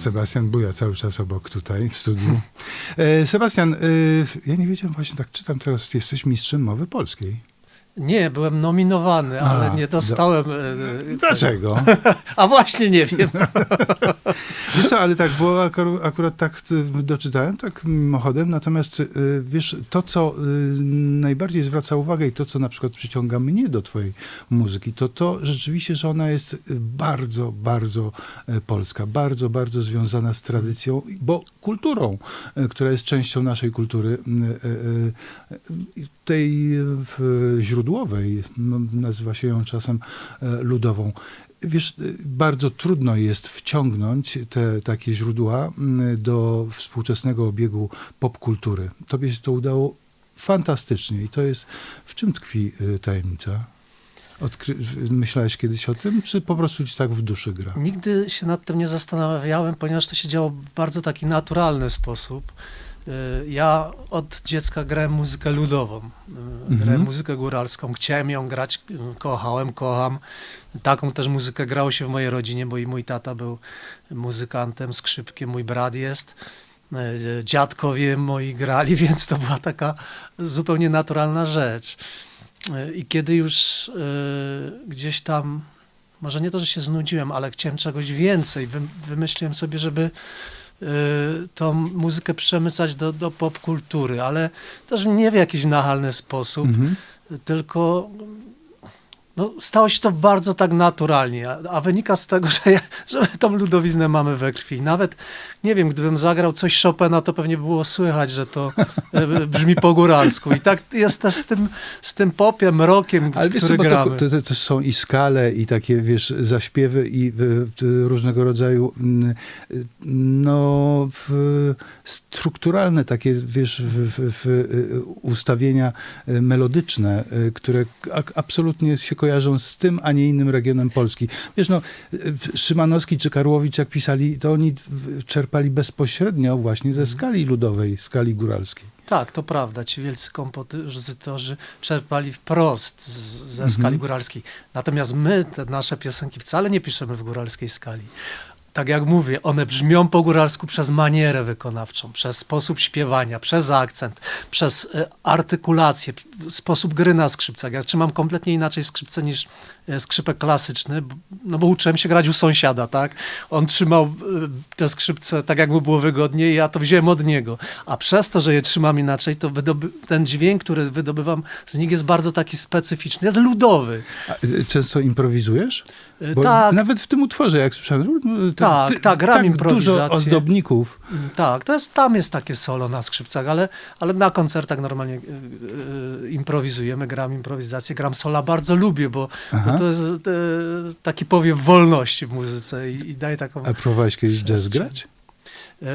Sebastian Buja cały czas obok tutaj w studiu. E, Sebastian, e, ja nie wiedziałem, właśnie tak czytam teraz, jesteś mistrzem mowy polskiej. Nie, byłem nominowany, ale A, nie dostałem. e, Dlaczego? tego. A właśnie nie wiem. Wiesz co, ale tak, bo akurat, akurat tak y, doczytałem, tak mimochodem, natomiast wiesz, to co najbardziej zwraca uwagę i to co na przykład przyciąga mnie do twojej muzyki, to to rzeczywiście, że ona jest bardzo, bardzo e, polska, bardzo, bardzo związana z tradycją, bo kulturą, e, która jest częścią naszej kultury e, e, e, tej e, w- źródłowej, m, nazywa się ją czasem e, ludową. Wiesz, y, bardzo trudno jest wciągnąć te takie źródła do współczesnego obiegu popkultury. Tobie się to udało fantastycznie i to jest, w czym tkwi y, tajemnica? Odkry- myślałeś kiedyś o tym, czy po prostu ci tak w duszy gra? Nigdy się nad tym nie zastanawiałem, ponieważ to się działo w bardzo taki naturalny sposób. Y, Ja od dziecka grałem muzykę ludową, y, grałem muzykę góralską, chciałem ją grać, y, kochałem, kocham. Taką też muzykę grało się w mojej rodzinie, bo i mój tata był muzykantem, skrzypkiem, mój brat jest. Dziadkowie moi grali, więc to była taka zupełnie naturalna rzecz. I kiedy już gdzieś tam może nie to, że się znudziłem, ale chciałem czegoś więcej. Wy, wymyśliłem sobie, żeby tą muzykę przemycać do, do popkultury, ale też nie w jakiś nachalny sposób, Mhm. tylko no, stało się to bardzo tak naturalnie, a, a wynika z tego, że, ja, że my tą ludowiznę mamy we krwi. Nawet, nie wiem, gdybym zagrał coś Chopina, to pewnie było słychać, że to e, brzmi po góralsku. I tak jest też z tym, z tym popiem, rokiem, Ale wiesz, który bo to, gramy. to, to, to są i skale, i takie, wiesz, zaśpiewy, i y, y, różnego rodzaju, mm, no, w, strukturalne takie, wiesz, w, w, w, y, ustawienia y, melodyczne, y, które a, absolutnie się kojarzą z tym, a nie innym regionem Polski. Wiesz, no, Szymanowski czy Karłowicz, jak pisali, to oni czerpali bezpośrednio właśnie ze skali ludowej, skali góralskiej. Tak, to prawda. Ci wielcy kompozytorzy czerpali wprost z, ze Mhm. skali góralskiej. Natomiast my te nasze piosenki wcale nie piszemy w góralskiej skali. Tak jak mówię, one brzmią po góralsku przez manierę wykonawczą, przez sposób śpiewania, przez akcent, przez e, artykulację, sposób gry na skrzypcach. Ja trzymam kompletnie inaczej skrzypce niż skrzypek klasyczny, no bo uczyłem się grać u sąsiada, tak? On trzymał e, te skrzypce tak, jak mu było wygodnie i ja to wziąłem od niego. A przez to, że je trzymam inaczej, to ten dźwięk, który wydobywam z nich jest bardzo taki specyficzny, jest ludowy. A, y, Często improwizujesz? E, Bo tak, Nawet w tym utworze, jak słyszałem, no, te- Tak, ty- tak, gram tak improwizację. dużo ozdobników. Tak, to jest, tam jest takie solo na skrzypcach, ale, ale na koncertach normalnie y, y, improwizujemy, gram improwizację, gram sola, bardzo lubię, bo, bo to jest y, taki powiew wolności w muzyce i, i daje taką... A próbowałeś kiedyś jazz grać? Y,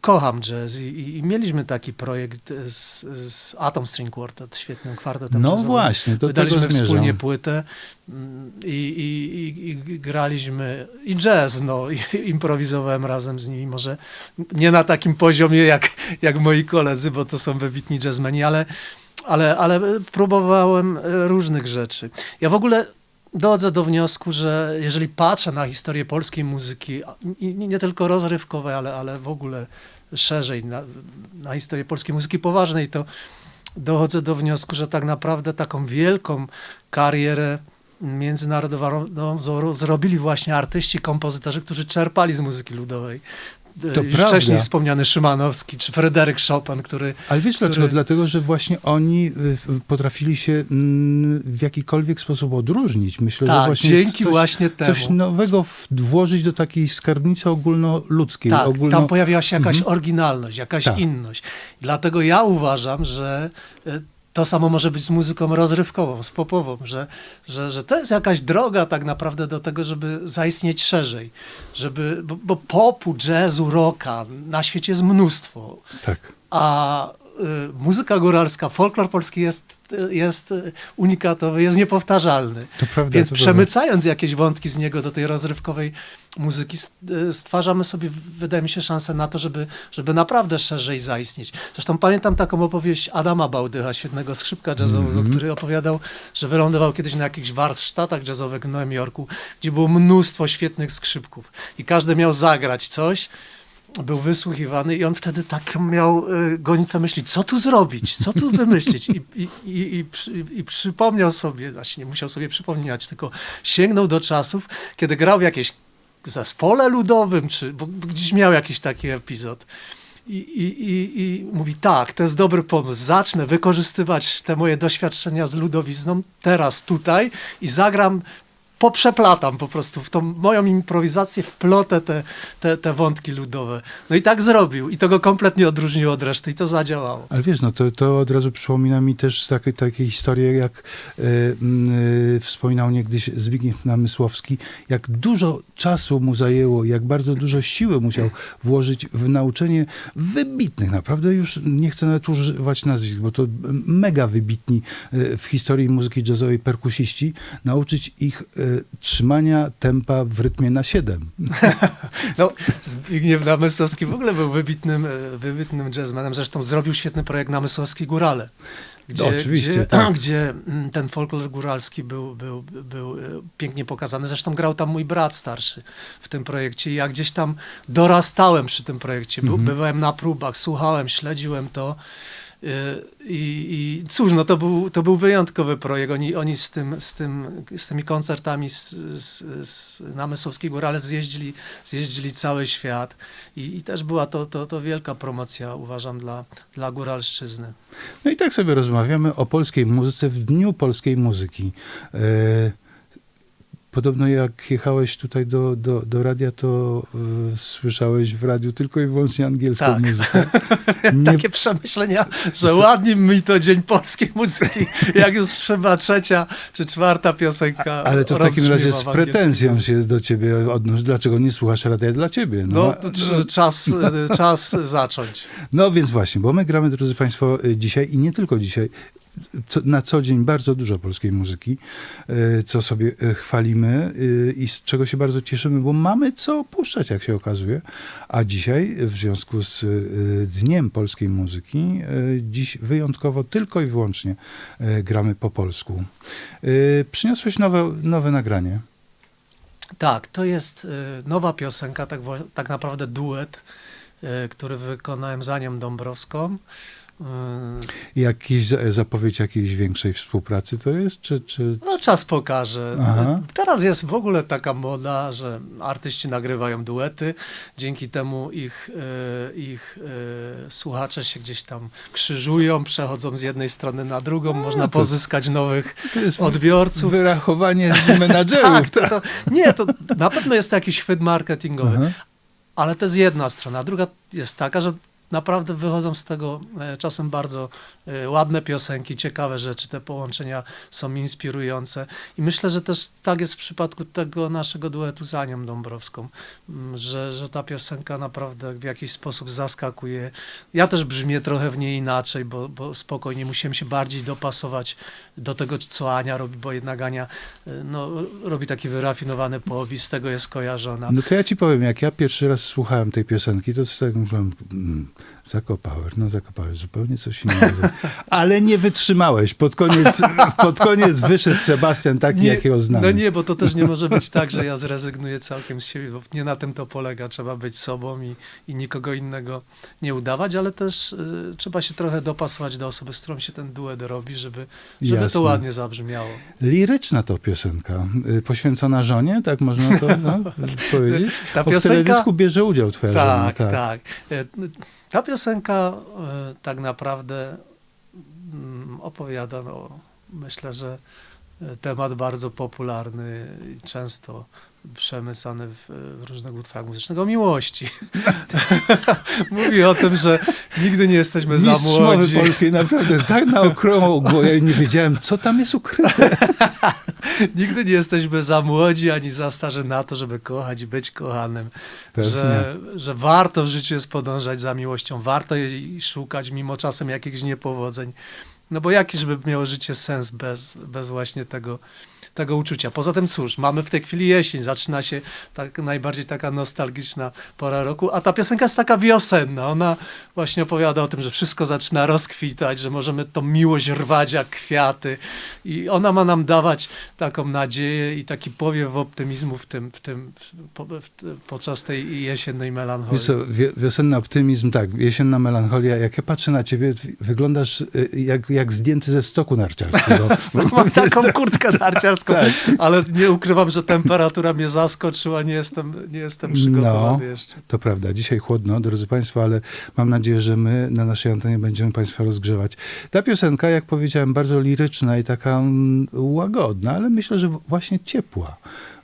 kocham jazz i, i, i mieliśmy taki projekt z, z Atom String Quartet, świetnym kwartetem No jazzowym. właśnie, do Wydaliśmy wspólnie płytę mm, i, i, graliśmy i jazz, no, improwizowałem razem z nimi, może nie na takim poziomie jak, jak moi koledzy, bo to są wybitni jazzmeni, ale, ale, ale próbowałem e, różnych rzeczy. Ja w ogóle dochodzę do wniosku, że jeżeli patrzę na historię polskiej muzyki, nie, tylko rozrywkowej, ale, ale w ogóle szerzej na, na historię polskiej muzyki poważnej, to dochodzę do wniosku, że tak naprawdę taką wielką karierę międzynarodową zro- zrobili właśnie artyści, kompozytorzy, którzy czerpali z muzyki ludowej. To Już prawda. wcześniej wspomniany Szymanowski czy Fryderyk Chopin, który Ale wiesz dlaczego? który- Dlatego, że właśnie oni y, y, potrafili się mm, w jakikolwiek sposób odróżnić. Myślę, że tak, właśnie dzięki coś, właśnie temu. coś nowego włożyć do takiej skarbnicy ogólnoludzkiej. Tak, ogólno... tam pojawiła się jakaś Mhm. oryginalność, jakaś Tak. inność. Dlatego ja uważam, że e, to samo może być z muzyką rozrywkową, z popową, że, że, że to jest jakaś droga tak naprawdę do tego, żeby zaistnieć szerzej. Żeby, bo, bo popu, jazzu, rocka na świecie jest mnóstwo, Tak. a muzyka góralska, folklor polski jest, y, jest y, unikatowy, jest niepowtarzalny. To prawda. Więc to przemycając jakieś wątki z niego do tej rozrywkowej muzyki, y, stwarzamy sobie, wydaje mi się, szansę na to, żeby, żeby naprawdę szerzej zaistnieć. Zresztą pamiętam taką opowieść Adama Bałdycha, świetnego skrzypka jazzowego, Mhm. który opowiadał, że wylądował kiedyś na jakichś warsztatach jazzowych w Nowym Jorku, gdzie było mnóstwo świetnych skrzypków i każdy miał zagrać coś. Był wysłuchiwany i on wtedy tak miał y, gonitwę myśli, co tu zrobić, co tu wymyślić. I, i, i, i, przy, I przypomniał sobie, właśnie nie musiał sobie przypomnieć, tylko sięgnął do czasów, kiedy grał w jakieś zespole ludowym, czy bo gdzieś miał jakiś taki epizod. I, i, i, I mówi, tak, to jest dobry pomysł. Zacznę wykorzystywać te moje doświadczenia z ludowizną teraz tutaj i zagram, poprzeplatam po prostu w tą moją improwizację, wplotę te, te, te wątki ludowe. No i tak zrobił. I to go kompletnie odróżniło od reszty i to zadziałało. Ale wiesz, no to, to od razu przypomina mi też takie, takie historie, jak e, e, wspominał niegdyś Zbigniew Namysłowski, jak dużo czasu mu zajęło, jak bardzo dużo siły musiał włożyć w nauczenie wybitnych, naprawdę już nie chcę nawet używać nazwisk, bo to mega wybitni e, w historii muzyki jazzowej perkusiści, nauczyć ich trzymania tempa w rytmie na 7. No, Zbigniew Namysłowski w ogóle był wybitnym, e, wybitnym jazzmenem. Zresztą zrobił świetny projekt Namysłowski Górale. Gdzie, No, oczywiście, gdzie, tak. gdzie mm, ten folklor góralski był, był, był e, pięknie pokazany. Zresztą grał tam mój brat starszy w tym projekcie i ja gdzieś tam dorastałem przy tym projekcie. Był, Mhm. Bywałem na próbach, słuchałem, śledziłem to. I, I cóż, no to był, to był wyjątkowy projekt. Oni, oni z, tym, z, tym, z tymi koncertami z, z, z Namysłowskiej Górale zjeździli, zjeździli cały świat. I, i też była to, to, to wielka promocja, uważam, dla, dla góralszczyzny. No i tak sobie rozmawiamy o polskiej muzyce w Dniu Polskiej Muzyki. E, podobno jak jechałeś tutaj do, do, do radia, to e, słyszałeś w radiu tylko i wyłącznie angielską Tak. muzykę. Nie, Takie przemyślenia, że ładnie mi to Dzień Polskiej Muzyki, jak już chyba trzecia czy czwarta piosenka ale to w takim razie z pretensją się do ciebie odnoszę. Dlaczego nie słuchasz radia dla ciebie? No, to tr- czas, e, czas zacząć. No więc właśnie, bo my gramy, drodzy Państwo, y, dzisiaj i nie tylko dzisiaj, co, na co dzień bardzo dużo polskiej muzyki, y, co sobie y, chwalimy y, i z czego się bardzo cieszymy, bo mamy co puszczać, jak się okazuje. A dzisiaj, w związku z Dniem Polskiej Muzyki, dziś wyjątkowo tylko i wyłącznie gramy po polsku. Przyniosłeś nowe, nowe nagranie. Tak, to jest e, nowa piosenka, tak, tak naprawdę duet, e, który wykonałem z Anią Dąbrowską. E, Jakiś za- zapowiedź jakiejś większej współpracy to jest, czy... czy... No, czas pokaże. Aha. Teraz jest w ogóle taka moda, że artyści nagrywają duety. Dzięki temu ich, e, ich e, słuchacze się gdzieś tam krzyżują, przechodzą z jednej strony na drugą. Można to- pozyskać nowych odbiorców. wyrachowanie menadżerów. Tak, to, to, nie, to na pewno jest to jakiś chwyt marketingowy. Aha. Ale to jest jedna strona. A druga jest taka, że naprawdę wychodzą z tego e, czasem bardzo e, ładne piosenki, ciekawe rzeczy, te połączenia są inspirujące. I myślę, że też tak jest w przypadku tego naszego duetu z Anią Dąbrowską, m, że, że ta piosenka naprawdę w jakiś sposób zaskakuje. Ja też brzmię trochę w niej inaczej, bo, bo spokojnie musiałem się bardziej dopasować do tego, co Ania robi, bo jednak Ania e, no, robi taki wyrafinowany popis, z tego jest kojarzona. No to ja ci powiem, jak ja pierwszy raz słuchałem tej piosenki, to tak myślałem, Zakopauer, no Zakopauer, zupełnie coś innego. Ale nie wytrzymałeś. Pod koniec, pod koniec wyszedł Sebastian taki, jakiego znamy. No nie, bo to też nie może być tak, że ja zrezygnuję całkiem z siebie, bo nie na tym to polega. Trzeba być sobą i, i nikogo innego nie udawać, ale też y, trzeba się trochę dopasować do osoby, z którą się ten duet robi, żeby, żeby Jasne. to ładnie zabrzmiało. Liryczna to piosenka, y, poświęcona żonie, tak można to no, powiedzieć? Ta Bo w piosenka- teledysku bierze udział twoja żona. Tak, tak. Ta piosenka e, tak naprawdę mm, opowiada, no, myślę, że e, temat bardzo popularny i często przemycany w, w różnych utworach muzycznych o miłości. Mówi o tym, że nigdy nie jesteśmy za Mistrz mowy młodzi. polskiej, naprawdę, tak na okrągło, ja nie wiedziałem, co tam jest ukryte. Nigdy nie jesteśmy za młodzi ani za starzy na to, żeby kochać i być kochanym. Pewnie. Że, że warto w życiu jest podążać za miłością, warto jej szukać mimo czasem jakichś niepowodzeń. No bo jakiż by miało życie sens bez, bez właśnie tego, tego uczucia. Poza tym cóż, mamy w tej chwili jesień, zaczyna się tak najbardziej taka nostalgiczna pora roku, a ta piosenka jest taka wiosenna. Ona właśnie opowiada o tym, że wszystko zaczyna rozkwitać, że możemy tą miłość rwać jak kwiaty i ona ma nam dawać taką nadzieję i taki powiew optymizmu w tym, w tym po, w, podczas tej jesiennej melancholii. Wiesz co, wiosenny optymizm, tak, jesienna melancholia. Jak ja patrzę na ciebie, wyglądasz y, jak, jak zdjęty ze stoku narciarskiego. Mam taką kurtkę narciarską, Tak. ale nie ukrywam, że temperatura mnie zaskoczyła, nie jestem, nie jestem przygotowany No. jeszcze. To prawda, dzisiaj chłodno, drodzy Państwo, ale mam nadzieję, że my na naszej antenie będziemy Państwa rozgrzewać. Ta piosenka, jak powiedziałem, bardzo liryczna i taka mm, łagodna, ale myślę, że właśnie ciepła.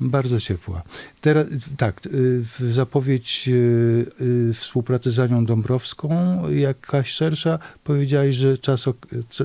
Bardzo ciepła. Teraz, tak, y, zapowiedź y, y, współpracy z Anią Dąbrowską, jakaś szersza, powiedziałeś, że czas,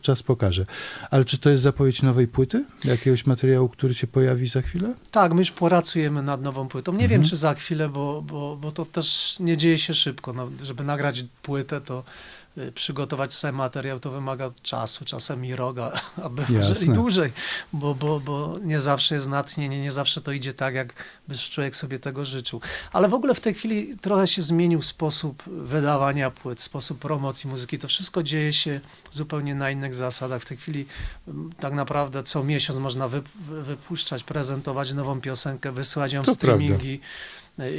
czas pokaże. Ale czy to jest zapowiedź nowej płyty? Jakiegoś materiału, który się pojawi za chwilę? Tak, my już pracujemy nad nową płytą. Nie Mhm. wiem, czy za chwilę, bo, bo, bo to też nie dzieje się szybko. No, żeby nagrać płytę, to przygotować sobie materiał, to wymaga czasu, czasem i roga, a bywa, że i dłużej, bo, bo, bo nie zawsze jest natchnienie, nie zawsze to idzie tak, jak by człowiek sobie tego życzył. Ale w ogóle w tej chwili trochę się zmienił sposób wydawania płyt, sposób promocji muzyki. To wszystko dzieje się zupełnie na innych zasadach. W tej chwili mm, tak naprawdę co miesiąc można wy, wy, wypuszczać, prezentować nową piosenkę, wysyłać ją To streamingi.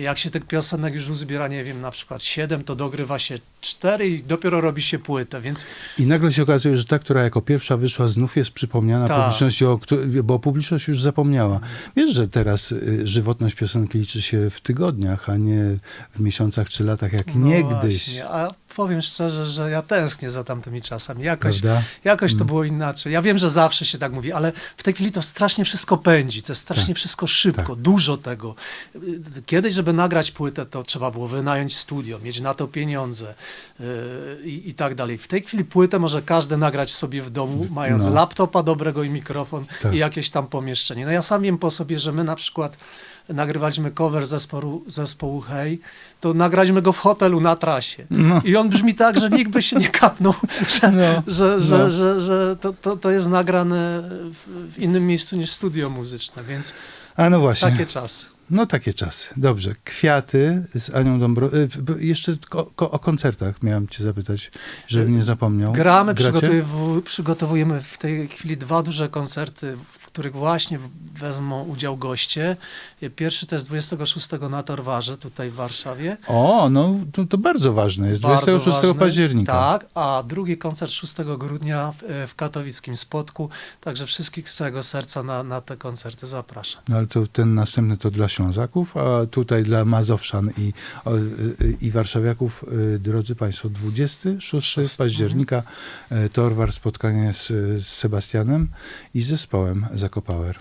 Jak się tych piosenek już uzbiera, nie wiem, na przykład 7, to dogrywa się 4 i dopiero robi się płytę, więc I nagle się okazuje, że ta, która jako pierwsza wyszła, znów jest przypomniana Tak. publiczności, o, bo publiczność już zapomniała. Wiesz, że teraz y, żywotność piosenki liczy się w tygodniach, a nie w miesiącach czy latach, jak no niegdyś. Właśnie. A powiem szczerze, że ja tęsknię za tamtymi czasami. Jakoś, Prawda? jakoś to Mm. było inaczej. Ja wiem, że zawsze się tak mówi, ale w tej chwili to strasznie wszystko pędzi, to jest strasznie Tak. wszystko szybko, Tak. dużo tego. Kiedyś, żeby nagrać płytę, to trzeba było wynająć studio, mieć na to pieniądze yy, i, i tak dalej. W tej chwili płytę może każdy nagrać sobie w domu, mając No. laptopa dobrego i mikrofon Tak. i jakieś tam pomieszczenie. No ja sam wiem po sobie, że my na przykład nagrywaliśmy cover zespołu, zespołu Hej, to nagraliśmy go w hotelu na trasie. No. I on brzmi tak, że nikt by się nie kapnął, że, No, że, że, no. że, że to, to, to jest nagrane w, w innym miejscu niż studio muzyczne, więc A no właśnie. takie czasy. No takie czasy. Dobrze. Kwiaty z Anią Dąbro... y, Jeszcze ko- o koncertach miałem cię zapytać, żebym nie zapomniał. Gramy, przygotowujemy w tej chwili dwa duże koncerty, których właśnie wezmą udział goście. Pierwszy to jest 26 na Torwarze, tutaj w Warszawie. O, no to, to bardzo ważne jest. Bardzo 26 ważny. października. Tak, a drugi koncert 6 grudnia w, w katowickim Spodku. Także wszystkich z całego serca na, na te koncerty zapraszam. No ale to ten następny to dla Ślązaków, a tutaj dla Mazowszan i, y, i Warszawiaków, drodzy Państwo, 26 Szósty, października y, Torwar, spotkanie z, z Sebastianem i zespołem Zakopower.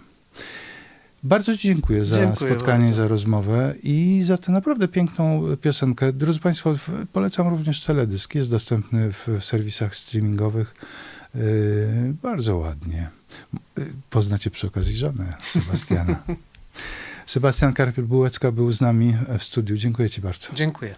Bardzo Ci dziękuję za Dziękuję spotkanie, bardzo. za rozmowę i za tę naprawdę piękną piosenkę. Drodzy Państwo, polecam również teledysk. Jest dostępny w, serwisach streamingowych. Yy, bardzo ładnie. Yy, Poznacie przy okazji żonę Sebastiana. Sebastian Karpiel-Bułecka był z nami w studiu. Dziękuję Ci bardzo. Dziękuję.